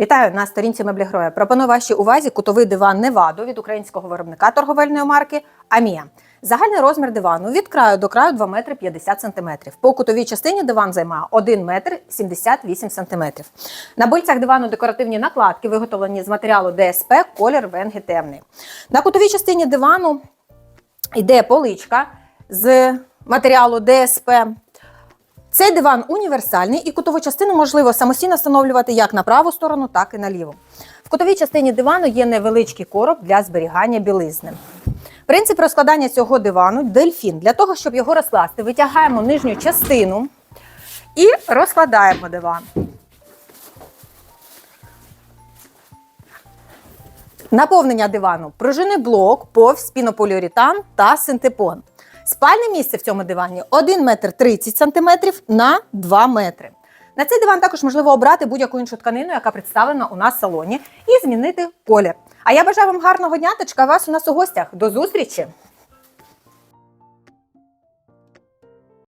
Вітаю на сторінці Меблі Гроя. Пропоную вашій увазі кутовий диван Невадо від українського виробника торговельної марки Амія. Загальний розмір дивану від краю до краю 2 метри 50 сантиметрів. По кутовій частині диван займає 1 метр 78 сантиметрів. На бильцях дивану декоративні накладки, виготовлені з матеріалу ДСП, колір венги темний. На кутовій частині дивану йде поличка з матеріалу ДСП. Цей диван універсальний і кутову частину можливо самостійно встановлювати як на праву сторону, так і на ліву. В кутовій частині дивану є невеличкий короб для зберігання білизни. Принцип розкладання цього дивану дельфін. Для того, щоб його розкласти, витягаємо нижню частину і розкладаємо диван. Наповнення дивану пружинний блок, повз, пінополіуретан та синтепон. Спальне місце в цьому дивані 1 метр 30 сантиметрів на 2 метри. На цей диван також можливо обрати будь-яку іншу тканину, яка представлена у нас в салоні, і змінити колір. А я бажаю вам гарного дня та чекаю вас у нас у гостях. До зустрічі!